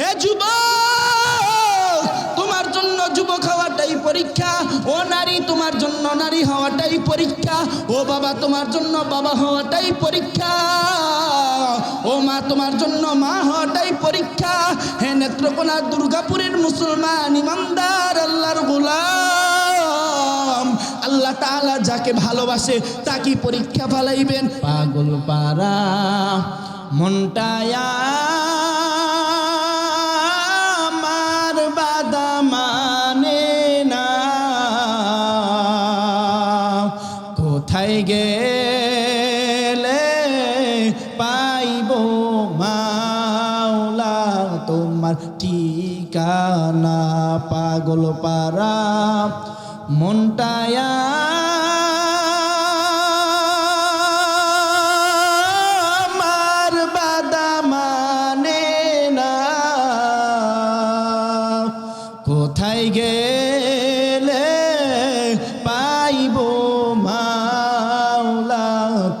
হে যুবক, তোমার জন্য যুবক হওয়াটাই পরীক্ষা। ও নারী, তোমার জন্য নারী হওয়াটাই পরীক্ষা। ও বাবা, তোমার জন্য বাবা হওয়াটাই পরীক্ষা। ও মা, তোমার জন্য মা হওয়াটাই পরীক্ষা। হে নেত্রকোনা দুর্গাপুরের মুসলমান ইমানদার, আল্লাহর গোলাম। আল্লাহ তাআলা যাকে ভালোবাসে, তাকে পরীক্ষা ফালাইবেন। পাগল পারা মনটায়া কোথায় গেলে পাইব মাওলা তোমার ঠিকানা পাগল পারা মনটায়া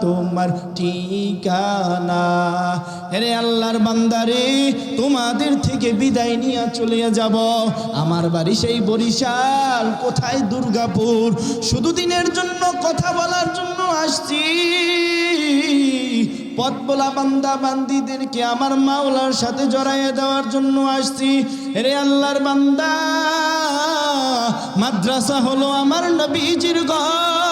তোমার ঠিকানা। রে আল্লাহর বান্দারে, তোমাদের থেকে বিদায় নিয়ে চলে যাব। আমার বাড়ি সেই বরিশাল, কোথায় দুর্গাপুর? শুধু দিনের জন্য, কথা বলার জন্য আসছি। পথ বলা বান্দা বান্দিদেরকে আমার মাওলার সাথে জড়াইয়ে দেওয়ার জন্য আসছি। রে আল্লাহর বান্দা, মাদ্রাসা হলো আমার নবীজির ঘর।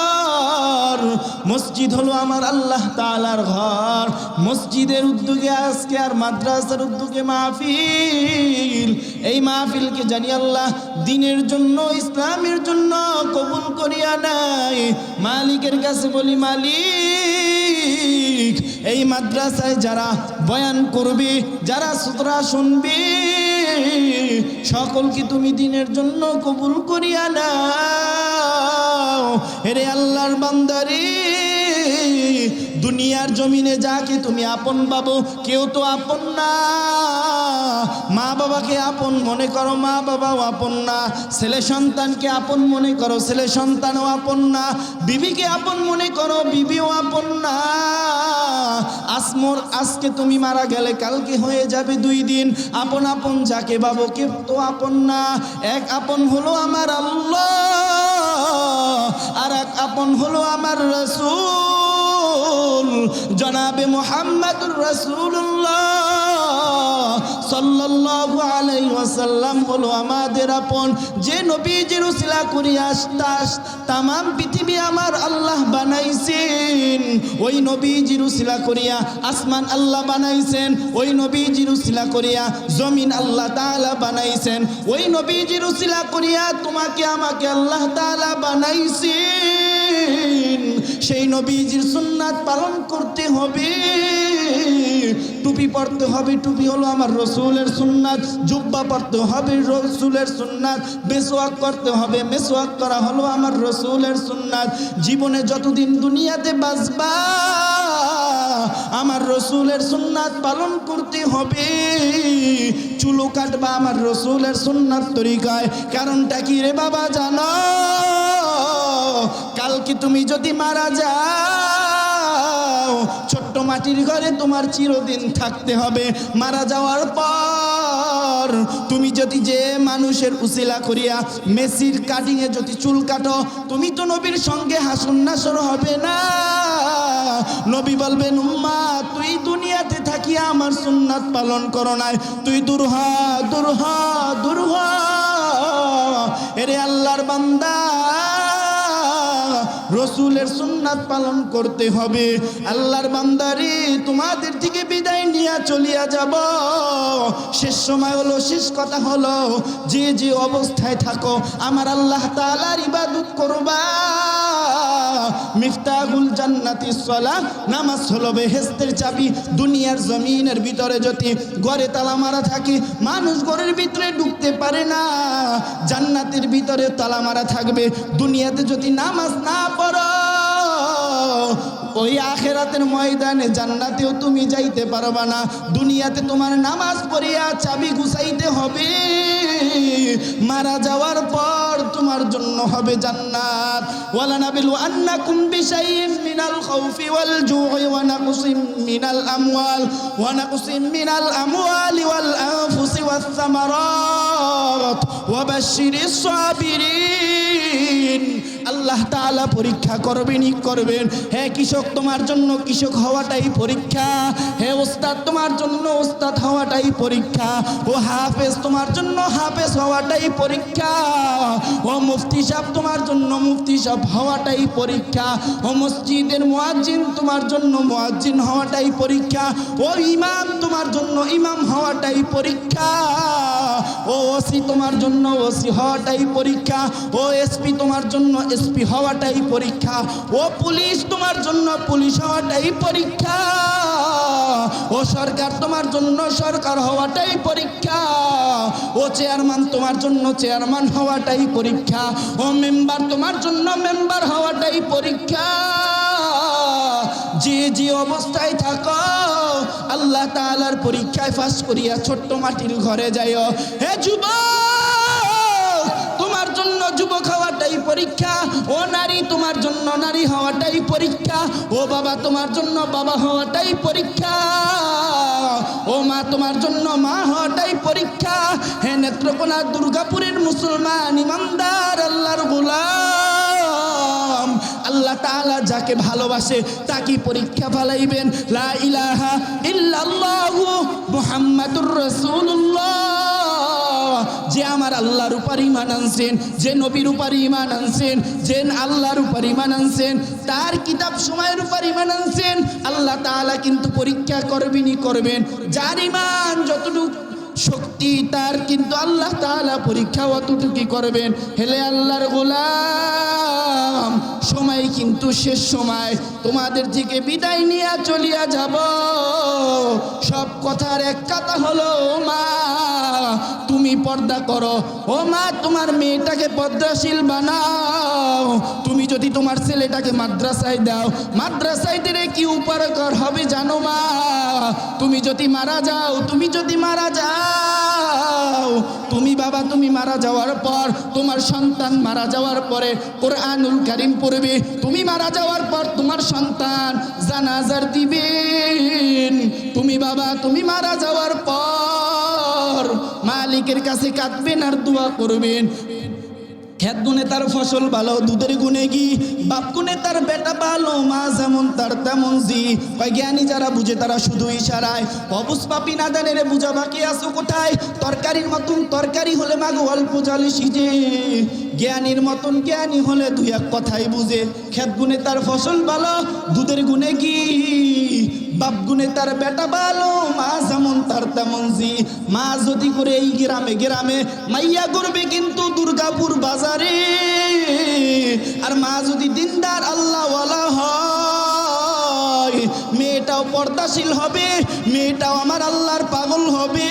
মসজিদ হলো আমার আল্লাহ তাআলার ঘর। মসজিদের উদ্যোগে আজকে আর মাদ্রাসার উদ্যোগে মাহফিল। এই মাহফিলকে জানি আল্লাহ দিনের জন্য, ইসলামের জন্য কবুল করিয়া নাই মালিকের কাছে বলি, মালিক, এই মাদ্রাসায় যারা বয়ান করবে, যারা সুতরা শুনবে, সকলকে তুমি দিনের জন্য কবুল করিয়া নাও। হেরে আল্লাহর বান্দারি, দুনিয়ার জমিনে যাকে তুমি আপন পাবো কেউ তো আপন না। মা বাবাকে আপন মনে করো, মা বাবাও আপন না। ছেলে সন্তানকে আপন মনে করো, ছেলে সন্তানও আপন না। বিবিকে আপন মনে করো, বিবিও আপন না। আসমর, আজকে তুমি মারা গেলে, কালকে হয়ে যাবে দুই দিন। আপন আপন যাকে বাবু, কেউ তো আপন না। এক আপন হলো আমার আল্লাহ। আপন হলো আমার রসুল, জনাবে মোহাম্মদ রসুল্লাহ সাল্লাল্লাহু আলাইহি ওয়াসাল্লাম হলো আমাদের আপন। যে নবীজির উসিলা করিয়া আসতাস তাম পৃথিবী আমার আল্লাহ বানাইছেন। ওই নবীজির উসিলা করিয়া আসমান আল্লাহ বানাইছেন। ওই নবীজির উসিলা করিয়া জমিন আল্লাহ তাআলা বানাইছেন। ওই নবীজির উসিলা করিয়া তোমাকে আমাকে আল্লাহ তাআলা বানাইছেন। সেই নবীজির সুন্নাত পালন করতে হবে। টুপি পরতে হবে, টুপি হলো আমার রসুলের সুন্নাত। জুব্বা পরতে হবে, রসুলের সুন্নাত। মেসোয়াক করতে হবে মেসোয়াক করা হলো আমার রসুলের সুন্নাত। জীবনে যতদিন দুনিয়াতে বাঁচবা, আমার রসুলের সুন্নাত পালন করতে হবে। চুলো কাটবা আমার রসুলের সুন্নাত তরিকায়। কারণটা কি রে বাবা জানো? কালকে তুমি যদি মারা যাও, ছোট্ট মাটির ঘরে তোমার চিরদিন থাকতে হবে। মারা যাওয়ার পর তুমি যদি যে মানুষের উসিলা করিয়া মেসির কাটিংয়ে যদি চুল কাটো, তুমি তো নবীর সঙ্গে হাসুন নাসর হবে না। নবী বলবেন, উম্মা, তুই দুনিয়াতে থাকিয়া আমার সুন্নাত পালন করো নাই। তুই দুরহা দুরহা দুরহা। এরে আল্লাহর বান্দা রসুলের সুন্নাত পালন করতে হবে। আল্লাহর বান্দারি, তোমাদের থেকে বিদায় নিয়ে চলিয়া যাব। শেষ সময় হলো, শেষ কথা হলো, যে যে অবস্থায় থাকো, আমার আল্লাহ তালার ইবাদত করবা। মিফতাহুল জান্নাতি সলা, নামাজ হলো বেহেস্তের চাবি, দুনিয়ার জমিনের ভিতরে যদি গড়ে তালা মারা থাকে, মানুষ গড়ের ভিতরে ঢুকতে পারে না। জান্নাতের ভিতরে তালা মারা থাকবে, দুনিয়াতে যদি নামাজ না পড়ো ওই আখেরাতের ময়দানে জান্নাতেও তুমি যাইতে পারবা না। দুনিয়াতে তোমার নামাজ পড়িয়া চাবি গুছাইতে হবে। মারা যাওয়ার পর তোমার জন্য হবে জান্নাত। ওয়ালা নাবিলু আন্নাকুম বিশাইইন মিনাল খাউফি ওয়াল জু'i ওয়া নাকসিম মিনাল আমওয়াল। ওয়া নাকসিম মিনাল আমওয়ালি ওয়াল আনফুসি ওয়াস সামারাত। ওয়া বাশশিরিস সাবিরিন। আল্লাহ তালা পরীক্ষা করবেনই করবেন। হ্যাঁ কৃষক তোমার জন্য কৃষক হওয়াটাই পরীক্ষা। হে ওস্তাদ, তোমার জন্য ওস্তাদ হওয়াটাই পরীক্ষা। ও হাফেজ, তোমার জন্য হাফেজ হওয়াটাই পরীক্ষা। ও মুফতি সাহেব, তোমার জন্য মুফতি সাহেব হওয়াটাই পরীক্ষা। ও মসজিদের মুয়াজ্জিন, তোমার জন্য মুয়াজ্জিন হওয়াটাই পরীক্ষা। ও ইমাম, তোমার জন্য ইমাম হওয়াটাই পরীক্ষা। ও ওসি, তোমার জন্য ওসি হওয়াটাই পরীক্ষা। ও এসপি, তোমার জন্য এসপি হওয়াটাই পরীক্ষা। ও পুলিশ, তোমার জন্য পুলিশ হওয়াটাই পরীক্ষা। ও সরকার তোমার জন্য সরকার হওয়াটাই পরীক্ষা। ও চেয়ারম্যান তোমার জন্য চেয়ারম্যান হওয়াটাই পরীক্ষা। ও মেম্বার তোমার জন্য মেম্বার হওয়াটাই পরীক্ষা। যে যে অবস্থায় থাকো, আল্লাহ তাআলার পরীক্ষায় পাস করিয়া ছোট্ট মাটির ঘরে যাইও। হে যুবক তোমার জন্য যুবক হওয়াটাই পরীক্ষা ও নারী তোমার জন্য নারী হওয়াটাই পরীক্ষা। ও বাবা, তোমার জন্য বাবা হওয়াটাই পরীক্ষা। ও মা, তোমার জন্য মা হওয়াটাই পরীক্ষা। হে নেত্রকোনা দুর্গাপুরের মুসলমান ইমানদার, আল্লাহর গোলাম। আল্লাহ তাআলা যাকে ভালোবাসে তাকে পরীক্ষা ফালাইবেন। লা ইলাহা ইল্লাল্লাহু মুহাম্মাদুর রাসূলুল্লাহ। যে আমার আল্লাহর উপর ইমান আনছেন, যে নবীর উপর ইমান আনছেন, যে আল্লাহর উপর ইমান আনছেন, তার কিতাব সময়ের উপর ইমান আনছেন, আল্লাহ তাআলা কিন্তু পরীক্ষা করবেনই করবেন। যার ইমান যতটুকু শক্তি, তার কিন্তু আল্লাহ তাআলা পরীক্ষা অতটুকু করবেন। হেলে আল্লাহর গোলাম সময় কিন্তু শেষ সময়। তোমাদের থেকে বিদায় নিয়ে চলিয়া যাব। সব কথার এক কথা হলো মা, তুমি পর্দা করো। ও মা, তোমার মেয়েটাকে পদ্মাশীল বানাও। তুমি যদি তোমার ছেলেটাকে মাদ্রাসায় দাও, মাদ্রাসায় দিলে কি উপকার হবে জানো মা? তুমি যদি মারা যাও, তুমি যদি মারা যাও তুমি বাবা, তুমি মারা যাওয়ার পর, তোমার সন্তান মারা যাওয়ার পরে কোরআনুল কারিম পড়বে। তুমি মারা যাওয়ার পর তোমার সন্তান জানাজার দিবেন। তুমি বাবা, তুমি মারা যাওয়ার পর মালিকের কাছে কাঁদবেন আর দোয়া করবেন। খেত গুনে তার ফসল ভালো, দুধের গুনে কি বাপ গুনে তার বেটা ভালো, মা যেমন তার তেমন জি। কয় জ্ঞানী যারা বুঝে তারা শুধু ইশারায়। অবুস পাপি না জানে রে বুঝা বাকি আছো কোথায়? তরকারির মতন তরকারি হলে মাগো অল্প জলে সিজে। জ্ঞানীর মতন জ্ঞানী হলে দুই এক কথাই বুঝে। খেত গুনে তার ফসল ভালো, দুধের গুনে কি বাপ গুনে তার বেটা ভালো, মা যেমন তার তেমন জি। মা যদি করে এই গ্রামে গ্রামে মাইয়া করবে কিন্তু দুর্গাপুর বাজারে। আর মা যদি দিনদার আল্লাহওয়ালা হয়, মেয়েটাও পর্দাশীল হবে, মেয়েটাও আমার আল্লাহর পাগল হবে।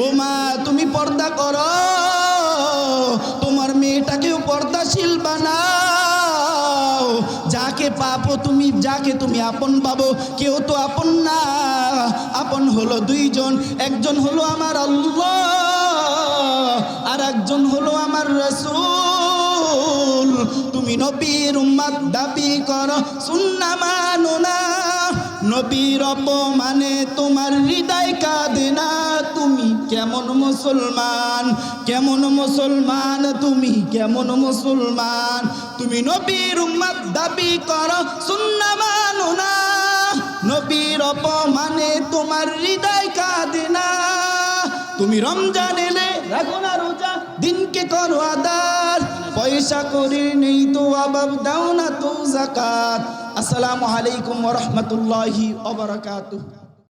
ও মা, তুমি পর্দা করো। তোমার মেয়েটাকেও পর্দাশীল বানাও। যাকে পাবো তুমি, যাকে তুমি আপন পাবো, কেউ তো আপন না। আপন হলো দুইজন, একজন হলো আমার আল্লাহ। আর একজন হলো আমার রসুল। তুমি নবীর উম্মাদ দাবি করো, সুন্না মানো না। নবীর অপমানে তোমার হৃদয় কাঁদে না। তুমি কেমন মুসলমান কেমন মুসলমান, তুমি কেমন মুসলমান। তুমি নবীর উম্মাদ দাবি করো, সুন্না মানো না। নবীর অপমানে তোমার হৃদয় কাঁদে না। তুমি রমজান এলে রাখো না দিনকে করো আদার। পয়সা করে নেই তো অভাব দাও না তো জাকাত। আসসালামু আলাইকুম রহমতুল্লাহি রাহমাতুল্লাহি ওয়া বারাকাতুহু।